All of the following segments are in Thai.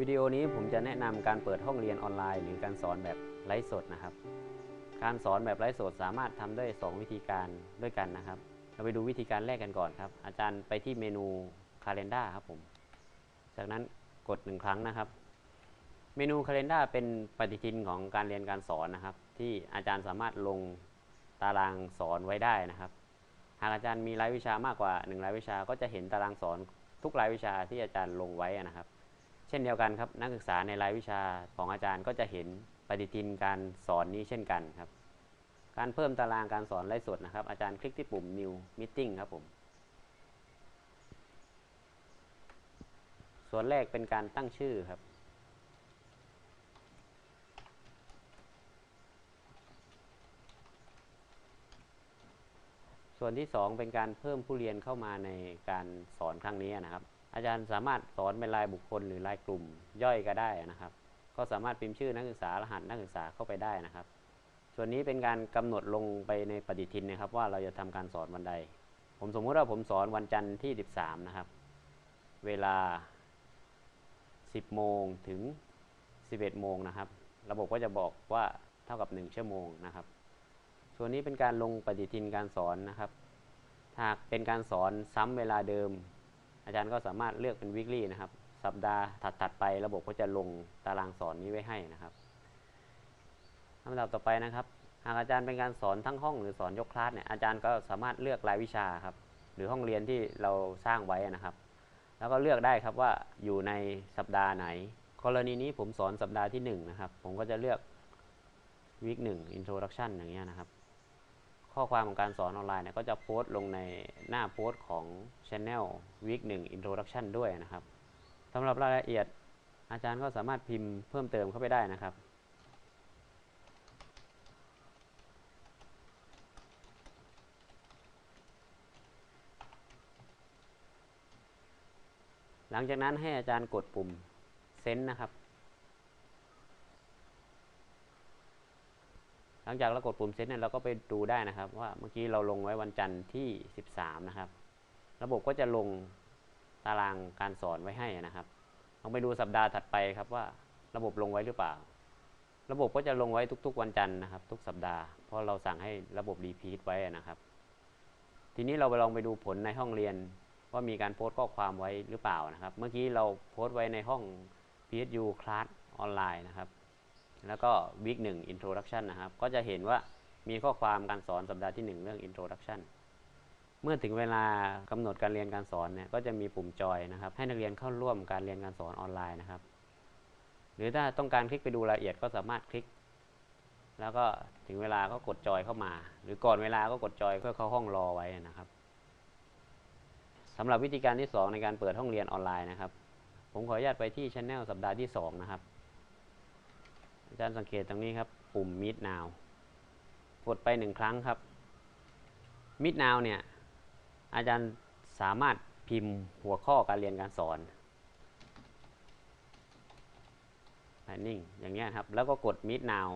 วิดีโอนี้ผมจะแนะนำการเปิดห้องเรียนออนไลน์ หรือการสอนแบบไลฟ์สดนะครับ การสอนแบบไลฟ์สดสามารถทำได้ 2 วิธีการด้วยกันนะครับ เราไปดูวิธีการแรกกันก่อนครับ อาจารย์ไปที่เมนู Calendar ครับผม จากนั้นกดหนึ่งครั้งนะครับ เมนู Calendar เป็นปฏิทินของการเรียนการสอนนะครับ ที่อาจารย์สามารถลงตารางสอนไว้ได้นะครับ หากอาจารย์มีรายวิชามากกว่า1รายวิชา ก็จะเห็นตารางสอนทุกรายวิชาที่อาจารย์ลงไว้นะครับ เช่นเดียวกันครับ นักศึกษาในรายวิชาของอาจารย์ก็จะเห็นปฏิทินการสอนนี้เช่นกันครับ การเพิ่มตารางการสอนไลฟ์สดนะครับ อาจารย์คลิกที่ปุ่ม New Meeting ครับผม ส่วนแรกเป็นการตั้งชื่อครับส่วนที่ 2 เป็นการเพิ่มผู้เรียนเข้ามาในการสอนครั้งนี้นะครับ อาจารย์สามารถสอนเป็นรายบุคคลหรือรายกลุ่มย่อยก็ได้นะครับก็สามารถพิมพ์ชื่อนักศึกษารหัสนักศึกษาเข้าไปได้นะครับ ส่วนนี้เป็นการกำหนดลงไปในปฏิทินนะครับ ว่าเราจะทำการสอนวันใด ผมสมมุติว่าผมสอนวันจันทร์ที่ 13 นะครับ เวลา 10 โมงถึง 11 โมงนะครับ ระบบก็จะบอกว่าเท่ากับ 1 ชั่วโมงนะครับ ส่วนนี้เป็นการลงปฏิทินการสอนนะครับหากเป็นการสอนซ้ำเวลาเดิม อาจารย์ก็สามารถเลือกเป็น weekly นะครับ สัปดาห์ถัดๆไประบบก็จะลงตารางสอนนี้ไว้ให้นะครับลำดับต่อไปนะครับ หากอาจารย์เป็นการสอนทั้งห้องหรือสอนยกคลาสเนี่ยอาจารย์ก็สามารถเลือกรายวิชาครับ หรือห้องเรียนที่เราสร้างไว้นะครับ แล้วก็เลือกได้ครับว่าอยู่ในสัปดาห์ไหน กรณีนี้ผมสอนสัปดาห์ที่1นะครับ ผมก็จะเลือก week 1 introduction อย่างเงี้ยนะครับ ข้อความของการสอนออนไลน์เนี่ยก็จะโพสต์ลงในหน้าโพสต์ของ Channel Week 1 Introduction ด้วยนะครับสำหรับรายละเอียดอาจารย์ก็สามารถพิมพ์เพิ่มเติมเข้าไปได้นะครับ หลังจากนั้นให้อาจารย์กดปุ่มเซนนะครับ ลังจากเรากดปุ่มเซตเนี่ยเราก็ไปดูได้นะครับ ว่าเมื่อกี้เราลงไว้วันจันทร์ที่ 13 นะครับ ระบบก็จะลงตารางการสอนไว้ให้นะครับลองไปดูสัปดาห์ถัดไปครับว่าระบบลงไว้หรือเปล่า ระบบก็จะลงไว้ทุก ๆ วันจันทร์นะครับ ทุกสัปดาห์เพราะเราสั่งให้ระบบรีพีทไว้นะครับ ทีนี้เราไปลองไปดูผลในห้องเรียนว่ามีการโพสต์ข้อความไว้หรือเปล่านะครับ เมื่อกี้เราโพสต์ไว้ในห้อง PSU Class ออนไลน์นะครับ แล้วก็วิกหนึ่ง introduction นะครับ ก็จะเห็นว่ามีข้อความการสอนสัปดาห์ที่ 1 เรื่อง introduction เมื่อถึงเวลากำหนดการเรียนการสอนเนี่ยก็จะมีปุ่มจอยนะครับ ให้นักเรียนเข้าร่วมการเรียนการสอนออนไลน์นะครับ หรือถ้าต้องการคลิกไปดูรายละเอียดก็สามารถคลิก แล้วก็ถึงเวลาก็กดจอยเข้ามา หรือก่อนเวลาก็กดจอยเพื่อเข้าห้องรอไว้นะครับสำหรับวิธีการที่ 2 ในการเปิดห้องเรียนออนไลน์นะครับ ผมขออนุญาตไปที่ช anel สัปดาห์ที่2นะครับ อาจารย์สังเกตตรงนี้ครับ ปุ่ม Meet Now กดไปหนึ่งครั้งครับ Meet Now เนี่ย อาจารย์สามารถพิมพ์หัวข้อการเรียนการสอน Planning อย่างเงี้ครับ แล้วก็กด Meet Now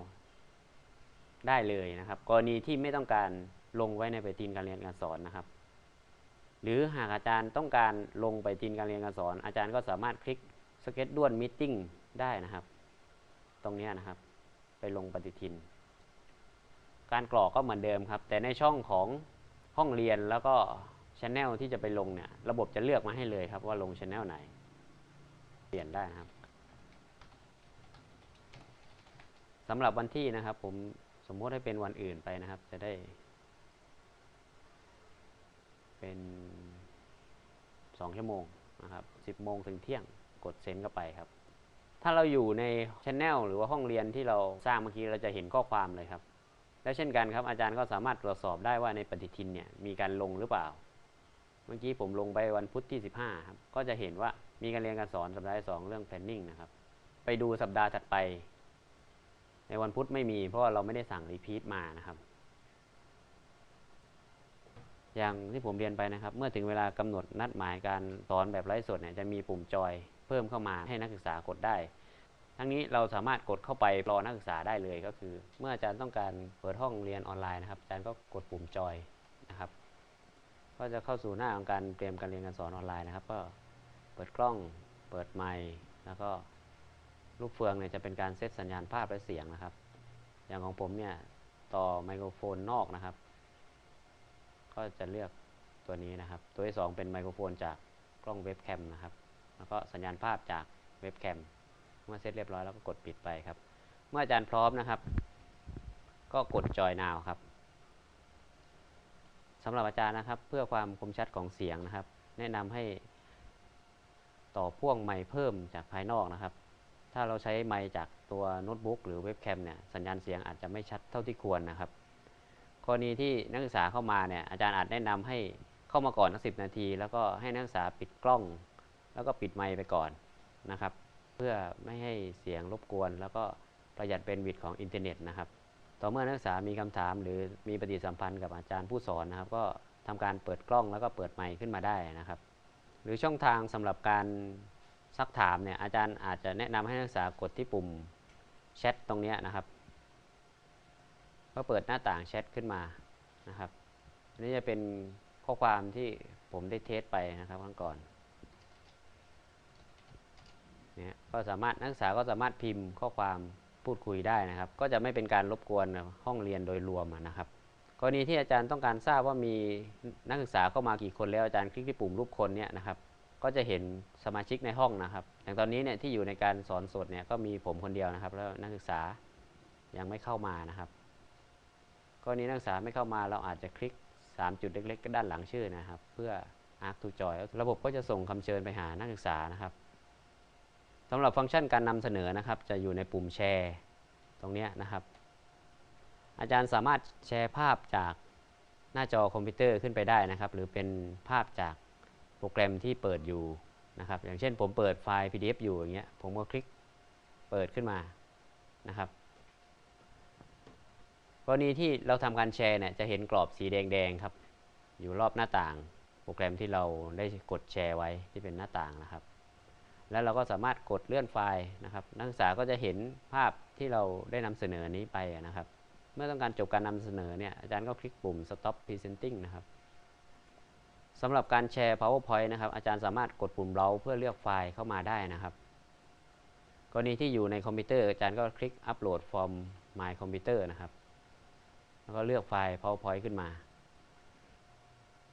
ได้เลยนะครับ กรณีที่ไม่ต้องการลงไว้ในปฏิทินการเรียนการสอนนะครับ หรือหากอาจารย์ต้องการลงไปฏิทินการเรียนการสอน อาจารย์ก็สามารถคลิกสเก็ตด้วนมิ팅ได้นะครับ ตรงนี้นะครับ ไปลงปฏิทิน การกรอกก็เหมือนเดิมครับ แต่ในช่องของห้องเรียนแล้วก็ช anel ที่จะไปลงเนี่ย ระบบจะเลือกมาให้เลยครับว่าลงช anel ไหน เปลี่ยนได้นะครับสำหรับวันที่นะครับ ผมสมมติให้เป็นวันอื่นไปนะครับ จะได้ เป็นสองชั่วโมงนะครับสิบโมงถึงเที่ยงกดเซ็นเข้าไปครับ ถ้าเราอยู่ในช anel หรือว่าห้องเรียนที่เราสร้างเมื่อกี้เราจะเห็นข้อความเลยครับ และเช่นกันครับอาจารย์ก็สามารถตรวจสอบได้ว่าในปฏิทินเนี่ยมีการลงหรือเปล่า เมื่อกี้ผมลงไปวันพุธที่ 15ครับก็จะเห็นว่ามีการเรียนการสอนสัปดาห์ที่สองเรื่อง planning นะครับไปดูสัปดาห์ถัดไป ในวันพุธไม่มีเพราะว่าเราไม่ได้สั่งรีพีทมานะครับ อย่างที่ผมเรียนไปนะครับ เมื่อถึงเวลากำหนดนัดหมายการสอนแบบไลฟ์สดเนี่ยจะมีปุ่มจอย เพิ่มเข้ามาให้นักศึกษากดได้ ทั้งนี้เราสามารถกดเข้าไปรอนักศึกษาได้เลยก็คือ เมื่ออาจารย์ต้องการเปิดห้องเรียนออนไลน์นะครับอาจารย์ก็กดปุ่มจอยนะครับ ก็จะเข้าสู่หน้าของการเตรียมการเรียนการสอนออนไลน์นะครับ ก็เปิดกล้อง เปิดไมค์แล้วก็ลูกเฟืองเนี่ยจะเป็นการเซตสัญญาณภาพและเสียงนะครับ อย่างของผมเนี่ยต่อไมโครโฟนนอกนะครับ ก็จะเลือกตัวนี้นะครับ ตัวที่สองเป็นไมโครโฟนจากกล้องเว็บแคมนะครับ แล้วก็สัญญาณภาพจากเว็บแคมเมื่อเสร็จเรียบร้อยแล้วก็กดปิดไปครับ เมื่ออาจารย์พร้อมนะครับ ก็กดจอยนาวครับสำหรับอาจารย์นะครับ เพื่อความคมชัดของเสียงนะครับ แนะนำให้ต่อพ่วงไมค์เพิ่มจากภายนอกนะครับ ถ้าเราใช้ไมค์จากตัวโน้ตบุ๊กหรือเว็บแคมเนี่ยสัญญาณเสียงอาจจะไม่ชัดเท่าที่ควรนะครับกรณีที่นักศึกษาเข้ามาเนี่ยอาจารย์อาจแนะนำให้เข้ามาก่อนสักสินาที แล้วก็ให้นักศึกษาปิดกล้อง แล้วก็ปิดไมค์ไปก่อนนะครับ เพื่อไม่ให้เสียงรบกวน แล้วก็ประหยัดเป็นวิดของอินเทอร์เน็ตนะครับ ต่อเมื่อนักศึกษามีคำถาม หรือมีปฏิสัมพันธ์กับอาจารย์ผู้สอนนะครับ ก็ทำการเปิดกล้องแล้วก็เปิดไมค์ขึ้นมาได้นะครับ หรือช่องทางสำหรับการซักถามเนี่ยอาจารย์อาจจะแนะนำให้นักศึกษากดที่ปุ่มแชทตรงนี้นะครับก็เปิดหน้าต่างแชทขึ้นมานะครับนนี้จะเป็นข้อความที่ผมได้เทสไปนะครับครั้งก่อน เนี่ยก็สามารถนักศึกษาก็สามารถพิมพ์ข้อความพูดคุยได้นะครับ ก็จะไม่เป็นการรบกวนห้องเรียนโดยรวมนะครับ กรณีที่อาจารย์ต้องการทราบว่ามีนักศึกษาเข้ามากี่คนแล้วอาจารย์คลิกที่ปุ่มรูปคนเนี่ยนะครับ ก็จะเห็นสมาชิกในห้องนะครับอย่างตอนนี้เนี่ยที่อยู่ในการสอนสดเนี่ยก็มีผมคนเดียวนะครับ แล้วนักศึกษายังไม่เข้ามานะครับ กรณีนักศึกษาไม่เข้ามาเราอาจจะคลิก 3 จุดเล็กๆด้านหลังชื่อนะครับ เพื่อ Arc to Joy ระบบก็จะส่งคำเชิญไปหานักศึกษานะครับำหรับฟังก์ชันการนำเสนอนะครับ จะอยู่ในปุ่มแชร์ตรงนี้นะครับ อาจารย์สามารถแชร์ภาพจากหน้าจอคอมพิวเตอร์ขึ้นไปได้นะครับ หรือเป็นภาพจากโปรแกรมที่เปิดอยู่นะครับ อย่างเช่นผมเปิดไฟล์ PDF อยู่อย่างเงี้ยผมก็คลิกเปิดขึ้นมานะครับกรณีที่เราทำการแชร์เนี่ยจะเห็นกรอบสีแดงๆครับ อยู่รอบหน้าต่าง โปรแกรมที่เราได้กดแชร์ไว้ที่เป็นหน้าต่างนะครับ แล้วเราก็สามารถกดเลื่อนไฟล์นะครับ นักศึกษาก็จะเห็นภาพที่เราได้นำเสนอนี้ไปนะครับ เมื่อต้องการจบการนำเสนอเนี่ยอาจารย์ก็คลิกปุ่ม stop presenting นะครับสำหรับการแชร์ powerpoint นะครับ อาจารย์สามารถกดปุ่มเราเพื่อเลือกไฟล์เข้ามาได้นะครับกรณีที่อยู่ในคอมพิวเตอร์อาจารย์ก็คลิก upload from my computer นะครับ แล้วก็เลือกไฟล์ powerpoint ขึ้นมา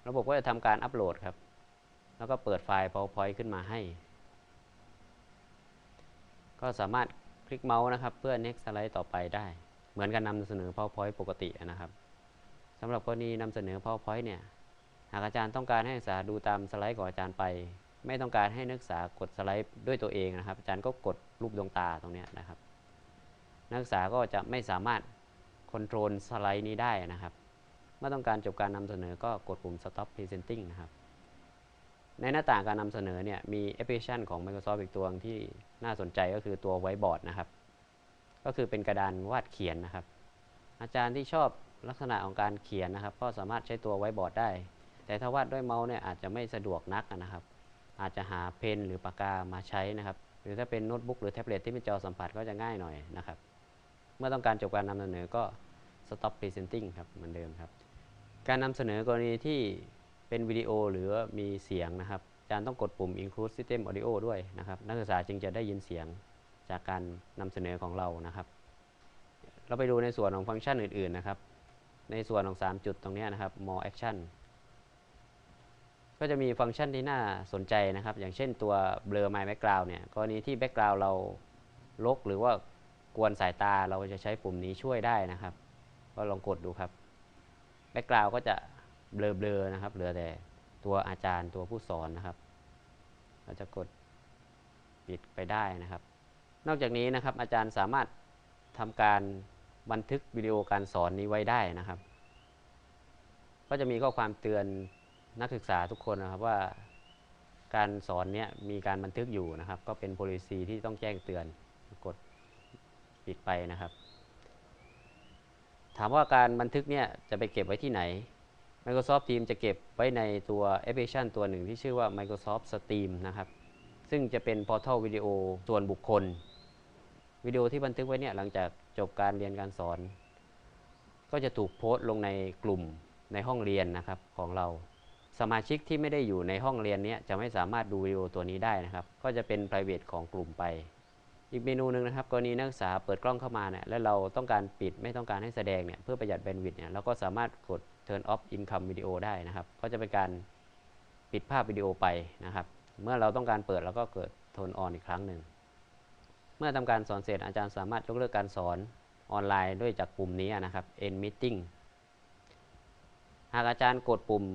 ระบบก็จะทำการอัปโหลดครับ แล้วก็เปิดไฟล์ powerpoint ขึ้นมาให้ ก็สามารถคลิกเมาส์นะครับ เพื่อ next slide ต่อไปได้ เหมือนกันนำเสนอ powerpoint ปกตินะครับสำหรับกรณีนำเสนอ powerpoint เนี่ย หากอาจารย์ต้องการให้นักศึกษาดูตามสไลด์ของอาจารย์ไป ไม่ต้องการให้นักศึกษากดสไลด์ด้วยตัวเองนะครับ อาจารย์ก็กดรูปดวงตาตรงนี้นะครับ นักศึกษาก็จะไม่สามารถคอนโทรลสไลด์นี้ได้นะครับ เมื่อต้องการจบการนำเสนอก็กดปุ่ม stop presenting นะครับ ในหน้าต่างการนำเสนอเนี่ยมีแอปพลิเคชันของ Microsoft อีกตัวที่น่าสนใจก็คือตัวไวบอร์ดนะครับ ก็คือเป็นกระดานวาดเขียนนะครับ อาจารย์ที่ชอบลักษณะของการเขียนนะครับ ก็สามารถใช้ตัวไวบอร์ดได้ แต่ถ้าวาดด้วยเมาส์เนี่ยอาจจะไม่สะดวกนักนะครับ อาจจะหาเพนหรือปากกามาใช้นะครับ หรือถ้าเป็นโน้ตบุ๊กหรือแท็บเล็ตที่เป็นจอสัมผัสก็จะง่ายหน่อยนะครับ เมื่อต้องการจบการนำเสนอก็ stop presenting ครับเหมือนเดิมครับ การนำเสนอกรณีที่ เป็นวิดีโอหรือมีเสียงนะครับอาจารย์ต้องกดปุ่ม include system audio ด้วยนะครับ นักศึกษาจึงจะได้ยินเสียงจากการนำเสนอของเรานะครับ เราไปดูในส่วนของฟังก์ชันอื่น ๆ นะครับ ในส่วนของ 3 จุดตรงนี้นะครับ more action ก็จะมีฟังก์ชันที่น่าสนใจนะครับ อย่างเช่นตัว blur my background เนี่ยกรณีที่ background เราลกหรือว่ากวนสายตาเราจะใช้ปุ่มนี้ช่วยได้นะครับ ก็ลองกดดูครับแบ็กกราวก็จะ เบลอๆนะครับ เหลือแต่ตัวอาจารย์ตัวผู้สอนนะครับ เราจะกดปิดไปได้นะครับ นอกจากนี้นะครับ อาจารย์สามารถทำการบันทึกวิดีโอการสอนนี้ไว้ได้นะครับ ก็จะมีข้อความเตือนนักศึกษาทุกคนนะครับว่าการสอนเนี้ยมีการบันทึกอยู่นะครับ ก็เป็น policy ที่ต้องแจ้งเตือนกดปิดไปนะครับ ถามว่าการบันทึกเนี่ยจะไปเก็บไว้ที่ไหน Microsoft Teams จะเก็บไว้ในตัวแอปพลิเคชันตัวหนึ่งที่ชื่อว่า Microsoft Stream นะครับ ซึ่งจะเป็นพอร์ทัลวิดีโอส่วนบุคคล วิดีโอที่บันทึกไว้เนี่ยหลังจากจบการเรียนการสอน ก็จะถูกโพสต์ลงในกลุ่มในห้องเรียนนะครับของเรา สมาชิกที่ไม่ได้อยู่ในห้องเรียนนี้จะไม่สามารถดูวิดีโอตัวนี้ได้นะครับ ก็จะเป็น private ของกลุ่มไป อีกเมนูหนึ่งนะครับ กรณีนักศึกษาเปิดกล้องเข้ามาเนี่ยแล้วเราต้องการปิดไม่ต้องการให้แสดงเนี่ยเพื่อประหยัดแบนด์วิดต์เนี่ยเราก็สามารถกด turn off income video ได้นะครับ ก็จะเป็นการปิดภาพวิดีโอไปนะครับ เมื่อเราต้องการเปิดเราก็เกิด turn on อีกครั้งหนึ่ง เมื่อทำการสอนเสร็จอาจารย์สามารถยกเลิกการสอนออนไลน์ด้วยจากปุ่มนี้นะครับ end meeting หากอาจารย์กดปุ่ม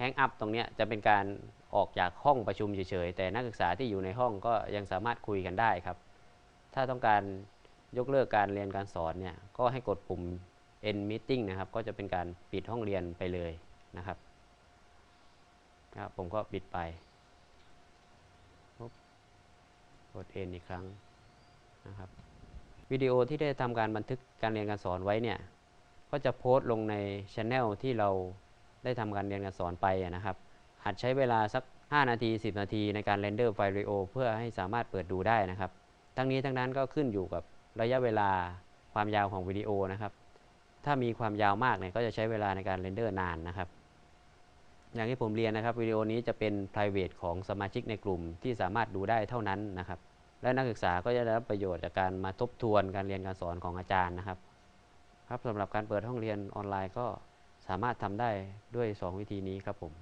hang up ตรงนี้จะเป็นการออกจากห้องประชุมเฉยๆ แต่นักศึกษาที่อยู่ในห้องก็ยังสามารถคุยกันได้ครับ ถ้าต้องการยกเลิกการเรียนการสอนเนี่ยก็ให้กดปุ่ม end meeting นะครับ ก็จะเป็นการปิดห้องเรียนไปเลยนะครับผมก็ปิดไปปุ๊บกด end อีกครั้งนะครับวิดีโอที่ได้ทำการบันทึกการเรียนการสอนไว้เนี่ยก็จะโพสต์ลงในช anel ที่เราได้ทำการเรียนการสอนไปนะครับ อาจใช้เวลาสัก 5 นาที 10 นาทีในการเรนเดอร์ไฟล์วิดีโอเพื่อให้สามารถเปิดดูได้นะครับ ทั้งนี้ทั้งนั้นก็ขึ้นอยู่กับระยะเวลาความยาวของวิดีโอนะครับ ถ้ามีความยาวมากเนี่ยก็จะใช้เวลาในการเรนเดอร์นานนะครับ อย่างที่ผมเรียนนะครับวิดีโอนี้จะเป็น private ของสมาชิกในกลุ่มที่สามารถดูได้เท่านั้นนะครับ และนักศึกษาก็จะได้รับประโยชน์จากการมาทบทวนการเรียนการสอนของอาจารย์นะครับครับสำหรับการเปิดห้องเรียนออนไลน์ก็สามารถทำได้ด้วย 2 วิธีนี้ครับผม